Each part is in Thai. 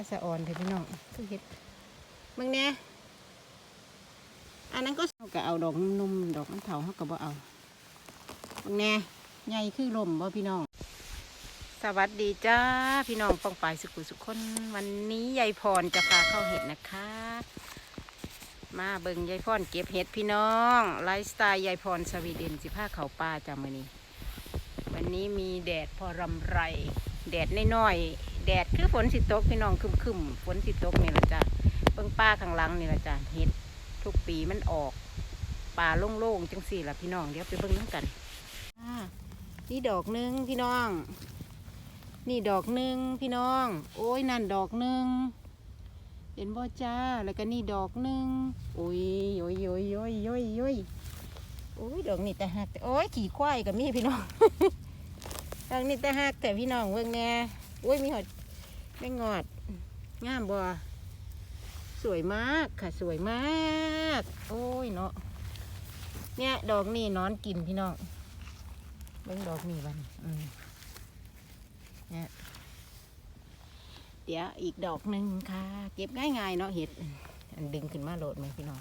าสะอ่อนเถอะพี่น้องคือเห็ดมึงเนี่ยอันนั้นก็เขาก็เอาดอกนุ่มๆดอกมันเถาเขาก็บ่เอามึงเนี่ยใหญ่คือลมบ่พี่น้อง สวัสดีจ้าพี่น้องป้องปายสุขุสุขคน วันนี้ยายพรจะพาเข้าเห็ดนะคะ มาเบิ่งยายพรเก็บเห็ดพี่น้องไลฟ์สไตล์ยายพรสวีเดนสิผ้าเขาป่าจ้ามื้อนี้วันนี้มีแดดพอรำไร แดดน้อยๆ แดดคือฝนสิตกพี่น้องคึมๆฝนสิตกนี่แหละจ้ะเบิ่งป้าข้างหลังนี่แหละจ้ะเห็ดทุกปีมันออกป่าโล่งๆจังสี่ละพี่น้องเดี๋ยวไปเบิ่งน้ำกันนี่ดอกหนึงพี่น้อง นี่ดอกหนึ่งพี่น้อง โอ้ยนั่นดอกหนึ่งเห็นบ่จ้าแล้วก็นี่ดอกหนึ่งโอ้ยโอ้ยโอ้ยโอ้ยโอ้ยโอ้ยโอ้ยดอกนี่แต่หักแต่โอ้ยขี่ควายกับมีพี่น้องดอกนี่แต่หักแต่พี่น้องเบิ่งแน่โอ้ยมีหอด ไม่งอดงามบ่สวยมากค่ะสวยมาก โอ้ยเนาะเนี่ยดอกนี่นอนกินพี่น้องเบ่งดอกนี่บันอืมเนี่ยเดี๋ยวอีกดอกหนึ่งค่ะ เก็บง่ายๆเนาะเห็ดอันดึงขึ้นมาโหลดไหมพี่น้อง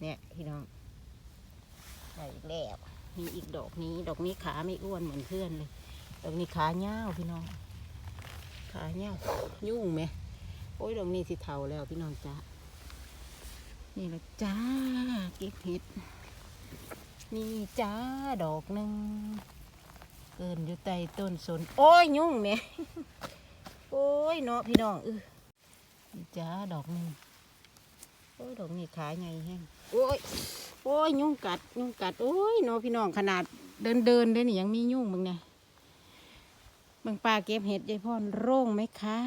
เนี่ยพี่น้องได้อีกแล้วมีอีกดอกนี้ ดอกนี้ขาไม่อ้วนเหมือนเพื่อนเลย ดอกนี้ขาเงาพี่น้อง ขาเง้าวยุ่งไหม โอ้ยดอกนี้สิเทาแล้วพี่น้องจ้านี่ละจ้าเก็บเห็ด นี่จ้าดอกหนึ่งเกินอยู่ใต้ต้นสน โอ้ยยุ่งแหม โอ้ยเนาะพี่น้องเออนี่จ้าดอกหนึ่งโอ้ยดอกนี้ขาใหญ่แห้งโอ้ยโอ้ยยุ่งกัด ยุ่งกัด โอ้ยเนาะพี่น้องขนาดเดินเดินๆเลยนี่ยังมียุ่งมึงเนี่ย บางปลาเก็บเห็ดยายพ่อนโร่งไหมคะ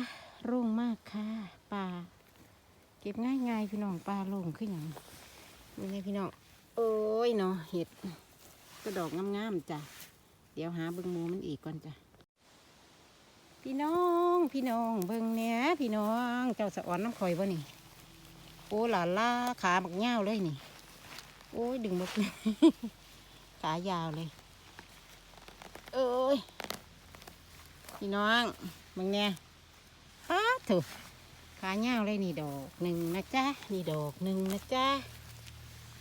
โร่งมากค่ะปลาเก็บง่ายๆพี่น้องปลาโร่งขึ้นอย่างมึงไงพี่น้องโอ้ยเนาะเห็ดก็ดอกงามๆจ้ะเดี๋ยวหาเบิ้งมูมันอีกก่อนจ้ะพี่น้องพี่น้องเบิ้งเนี้ยพี่น้องเจ้าสะอ่อนน้ำข่อยบ่นี่โอ้หลาล่าขาบักเง่าเลยนี่โอ้ยดึงบกขายาวเลย เอ้ย พี่น้องเบิ้งเนี้ยป้าถูกขาเงาเลยนี่ดอกหนึ่งนะจ๊ะนี่ดอกหนึ่งนะจ๊ะ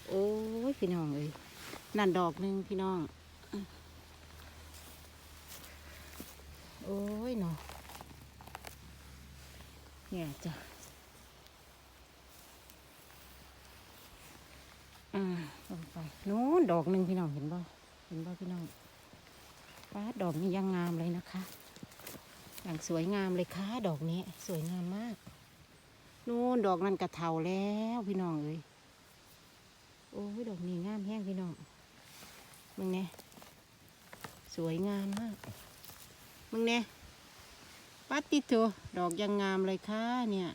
โอ้ยพี่น้องเอ้ยนั่นดอกหนึ่งพี่น้องโอ้ยเนาะเนี่ยจ้ะอ่าลงไปนู้นดอกหนึ่งพี่น้องเห็นบ่เห็นบ่พี่น้องป้าดดอกนี้ยังงามเลยนะคะ อย่างสวยงามเลยค่ะดอกนี้ สวยงามมาก นู้นดอกนั้นกระเทาแล้วพี่น้องเอ้ยโอ้ยดอกนี้งามแห้งพี่น้องมึงเนี่ยสวยงามมากมึงเนี่ยปัดติโตดอกยังงามเลยค่ะเนี่ย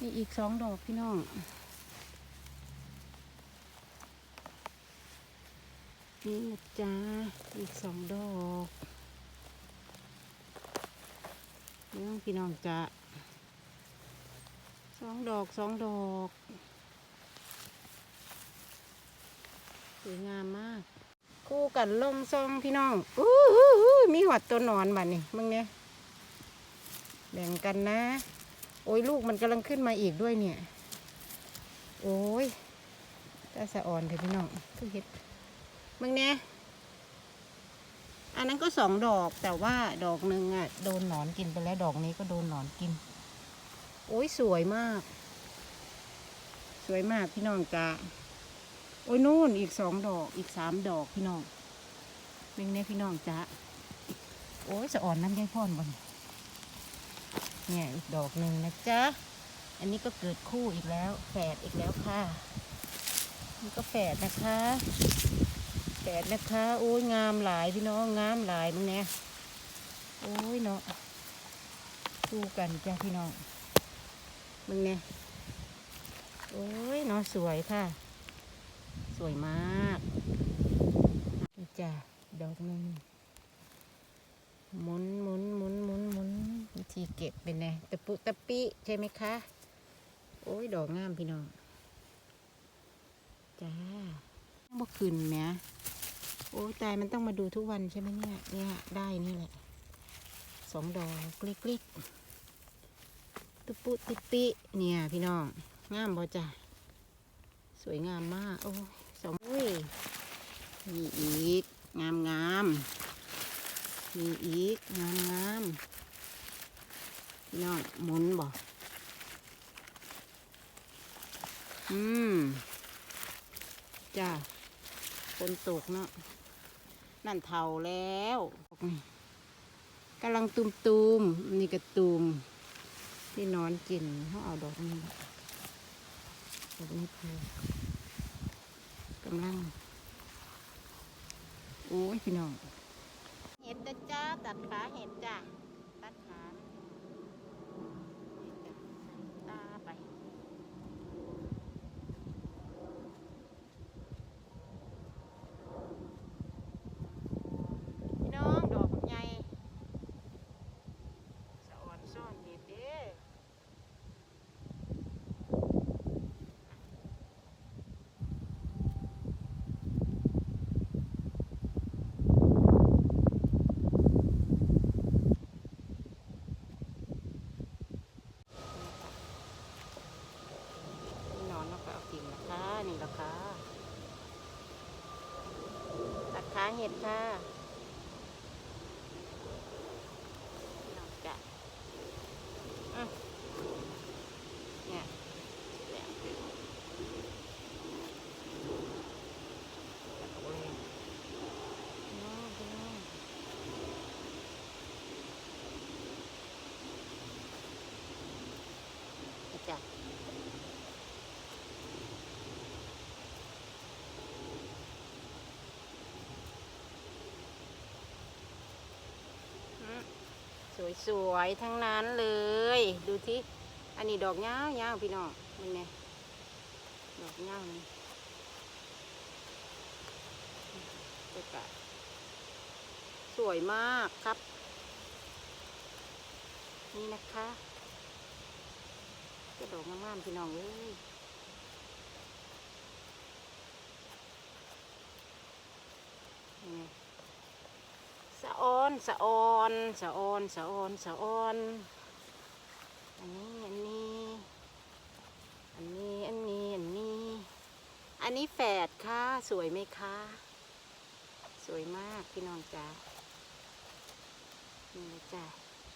นี่อีกสองดอกพี่น้องนี่นะจ๊ะอีกสองดอก พี่น้องจะสองดอกสองดอกสวยงามมาก คู่กันลงซองพี่น้องอู้หูหูมีหัดตัวหนอนบัดนี่มึงเนี่ยแบ่งกันนะ โอ้ยลูกมันกำลังขึ้นมาอีกด้วยเนี่ย โอ้ยตาสะอ่อนเถอะพี่น้องคือเห็ดมึงเนี่ย อันนั้นก็สองดอกแต่ว่าดอกหนึ่งอะโดนหนอนกินไปแล้วดอกนี้ก็โดนหนอนกิน โอ้ยสวยมาก สวยมากพี่น้องจ้าโอ้ยนู่นอีกสองดอกอีกสามดอกพี่น้องเป็นไงพี่น้องจ๊ะโอ้ยสะอ่อนน้ำยายพ่อนบนเนี่ยอีกดอกหนึ่งนะจ๊ะอันนี้ก็เกิดคู่อีกแล้วแฝดอีกแล้วค่ะนี่ก็แฝดนะคะ แฝดนะคะ โอ้ยงามหลายพี่น้องงามหลายมึงเนี่ยโอ้ยเนาะคู่กันจ้ะพี่น้องมึงเนี่ยโอ้ยเนาะสวยค่ะ สวยมากจ้ะดอกหนึ่งหมุนหมุนหมุนหมุนหมุนวิธีเก็บเป็นไงตะปุตะปิใช่ไหมคะ โอ้ยดอกงามพี่น้องจ้าบ่ขึ้นแหม โอ้ตายมันต้องมาดูทุกวันใช่ไหมเนี่ย เนี่ย ได้นี่แหละ สองดอกเล็กๆตุปุติปิเนี่ย พี่น้อง งามบ่จ้ะสวยงามมาก โอ้สองอุ้ยมีอีก งามงามมีอีก งามงามพี่น้องหมุนบ่อืมจ้าฝนตกเนาะ นั่นเท่าแล้วกำลังตุมตูมๆนี่กระตูมที่นอนกินเขาเอาดอกนี้ดอกนี้พอกำลังโอ้ยพี่น้องเห็ดจ้าตัดขาเห็ดจ้าเห็ดจ้ะใส่ตาไป พี่น้องดอกบักใหญ่สะอ่อนซ่อนเห็ดเด้พี่นอนแล้วก็เอากิ่งนะคะนี่ราคาตัดขา เห็ดค่ะ นอกจากอืมเนี่ยแหลมขึ้นแล้วก็เลยน้องพี่น้องนี่จ้ะอืม สวยๆทั้งนั้นเลย ดูที่อันนี้ดอกยาวยาพี่น้องมันไงดอกยาวนี่จะกะสวยมากครับ นี่นะคะจะดอกงามๆพี่น้องเอ้ยนี่ไง สะ อนสะออนสะออนสะออนสะออนอันนี้อันนี้อันนี้อันนี้อันนี้ อันนี้แฝดค่ะสวยไหมคะสวยมากพี่น้องจ้านี่จ้า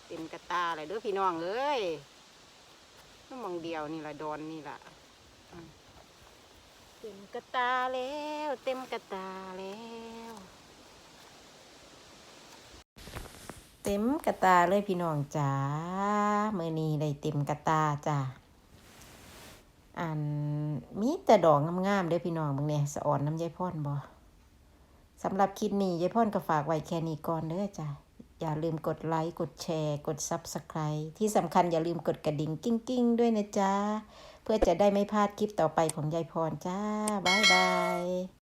เต็มกระตาเลยเด้วยพี่น้องเอ้ยก็มองเดียวนี่ละดอนนี่ละเต็มกระตาแล้ว เต็มกระตาแล้ว เต็มกระตาเลยพี่น้องจ้าเมือนี้ได้เต็มกระตาจ้าอันมีแต่ดอกงามๆเด้อพี่น้องมึงเนี่ยสะอ่อนน้ำยายพ่อนบ่สำหรับคลิปนี้ยายพ่อนก็ฝากไว้แค่นี้ก่อนเด้อจ้าอย่าลืมกดไลค์กดแชร์ กด Subscribe ที่สำคัญอย่าลืมกดกระดิ่งกิ้งๆด้วยนะจ๊ะ เพื่อจะได้ไม่พลาดคลิปต่อไปของยายพรจ้า บ๊ายบาย